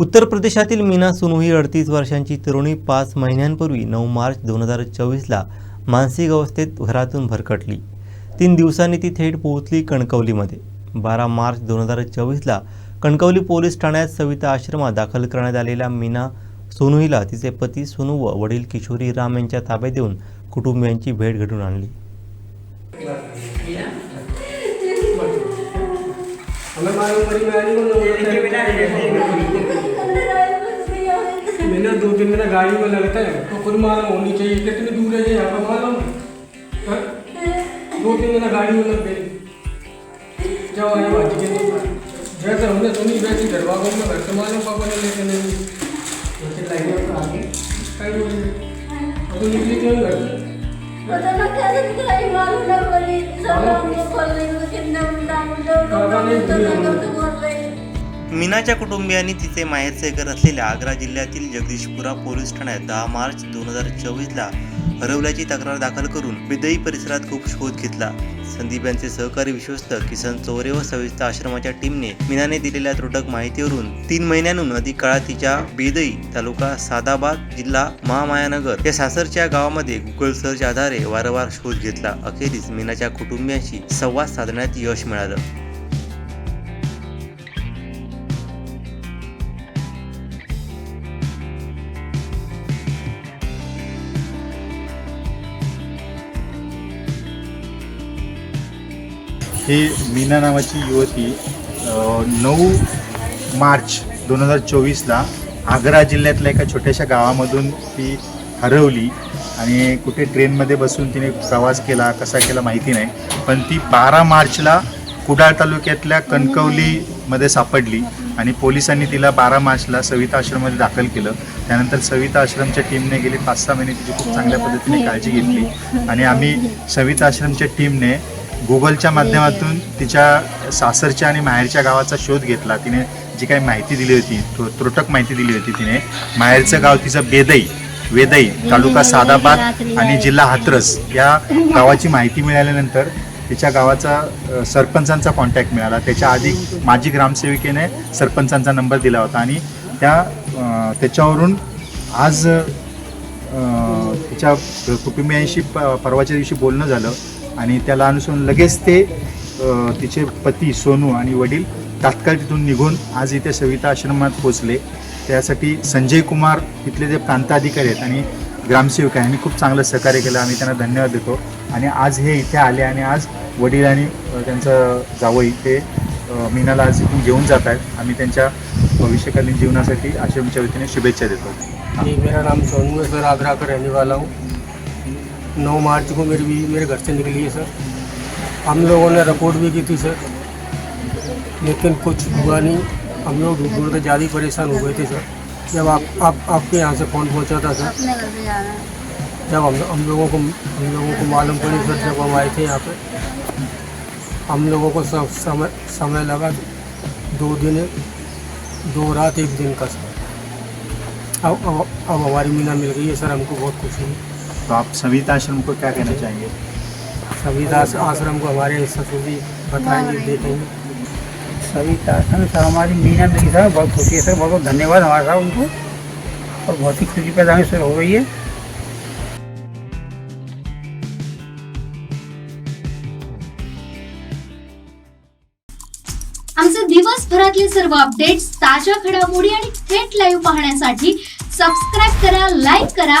उत्तर प्रदेशातील मीना सुनू ही अडतीस वर्षांची तरुणी पाच महिन्यांपूर्वी नऊ मार्च दोन हजार चोवीसला मानसिक अवस्थेत घरातून भरकटली. तीन दिवसांनी ती थेट पोहोचली कणकवलीमध्ये. बारा मार्च दोन हजार चोवीसला कणकवली पोलीस ठाण्यात सविता आश्रमात दाखल करण्यात आलेल्या मीना सोनूहीला तिचे पती सोनू व वडील किशोरी राम यांच्या ताब्यात देऊन कुटुंबियांची भेट घडून आणली. हमें मालूम पड़ी मैं नहीं मैंने दो तीन दिन गाड़ी में लगता है तो खुद मालूम होनी चाहिए कितनी दूर है ये यहाँ पर मालूम? है? दो तीन दिन गाड़ी में लग गई। जाओ आए बात कीजिए जैसे हमने सुनी वैसी घर वालों में घर से मालूम पापा ने लेके नहीं। वैसे लाइने आगे। कहीं बोली अब तो निकली क्यों घर से पता ना क्या दिखाई मालूम ना पड़ी सब मीनाच्या कुटुंबियांनी तिचे माहेरचे घर असलेल्या आग्रा जिल्ह्यातील जगदीशपुरा पोलीस ठाण्यात दहा मार्च दोन हजार चोवीसला हरवल्याची तक्रार दाखल करून बिदई परिसरात खूप शोध घेतला. संदीप यांचे सहकारी विश्वस्त किसन चोरे व सविस्ता आश्रमाच्या टीमने मीनाने दिलेल्या त्रुटक माहितीवरून तीन महिन्यांहून अधिक काळात तिच्या बेदई तालुका सादाबाद जिल्हा महामायानगर या सासरच्या गावामध्ये गुगल सर्च आधारे वारंवार शोध घेतला. अखेरीस मीनाच्या कुटुंबियांशी संवाद साधण्यात यश मिळालं. ही मीना नावाची युवती नऊ मार्च दोन हजार चोवीसला आग्रा जिल्ह्यातल्या एका छोट्याशा गावामधून ती हरवली आणि कुठे ट्रेनमध्ये बसून तिने प्रवास केला कसा केला माहिती नाही पण ती बारा मार्चला कुडाळ तालुक्यातल्या कणकवलीमध्ये सापडली आणि पोलिसांनी तिला बारा मार्चला सविता आश्रममध्ये दाखल केलं. त्यानंतर सविता आश्रमच्या टीमने गेली पाच सहा महिने तिची खूप चांगल्या पद्धतीने काळजी घेतली. आणि आम्ही सविता आश्रमच्या टीमने गुगलच्या माध्यमातून तिच्या सासरच्या आणि माहेरच्या गावाचा शोध घेतला. तिने जी काही माहिती दिली होती त्रुटक माहिती दिली होती तिने. माहेरचं गाव तिचं बेदई वेदई तालुका सादाबाद आणि जिल्हा हाथरस या गावाची माहिती मिळाल्यानंतर तिच्या गावाचा सरपंचांचा कॉन्टॅक्ट मिळाला. त्याच्या आधी माजी ग्रामसेविकेने सरपंचांचा नंबर दिला होता आणि त्या त्याच्यावरून आज तिच्या कुटुंबियांशी प परवाच्या दिवशी बोलणं झालं. आणि त्याला अनुसरून लगेच ते तिचे पती सोनू आणि वडील तात्काळ तिथून निघून आज इथे सविता आश्रमात पोचले त्यासाठी संजय कुमार इथले जे प्रांताधिकारी आहेत आणि ग्रामसेवक आहे यांनी खूप चांगलं सहकार्य केलं. आम्ही त्यांना धन्यवाद देतो. आणि आज हे इथे आले आणि आज वडील आणि त्यांचं जावई ते मीनाला आज इथून घेऊन जात आहेत. आम्ही त्यांच्या भविष्यकालीन जीवनासाठी आश्रमच्या वतीने शुभेच्छा देतो. जी मेरा नाम सोनू सर आगरा का रहने वाला हूँ। नौ मार्च को मेरी बीवी मेरे घर से निकली है सर। हम लोगों ने रिपोर्ट भी की थी सर। लेकिन कुछ हुआ नहीं। हम लोग ढूंढ ढूंढ के ज़्यादा परेशान हो गए थे सर। जब आप आप आपके यहाँ से फ़ोन पहुँचा था सर। है? जब हम हम लोगों को हम लोगों को मालूम पड़ी सर जब हम आए थे यहाँ पे। हम लोगों को सब समय समय लगा दो दिन दो रात एक दिन का सर। अब अब अब हमारी मीना मिल गई है सर। हमको बहुत खुशी है तो आप सविता आश्रम को क्या कहना चाहेंगे? दास आश्रम को हमारे ससुर जी बताएंगे देखेंगे। सविता आश्रम सर हमारी मीना मिली सर बहुत खुशी है सर बहुत बहुत धन्यवाद हमारा साहब उनको। और बहुत ही खुशी पैदा हमें सर हो रही है। आमचे दिवसभरातले सर्व अपडेट्स ताज्या घडामोडी आणि थेट लाईव्ह पाहण्यासाठी सबस्क्राईब करा लाईक करा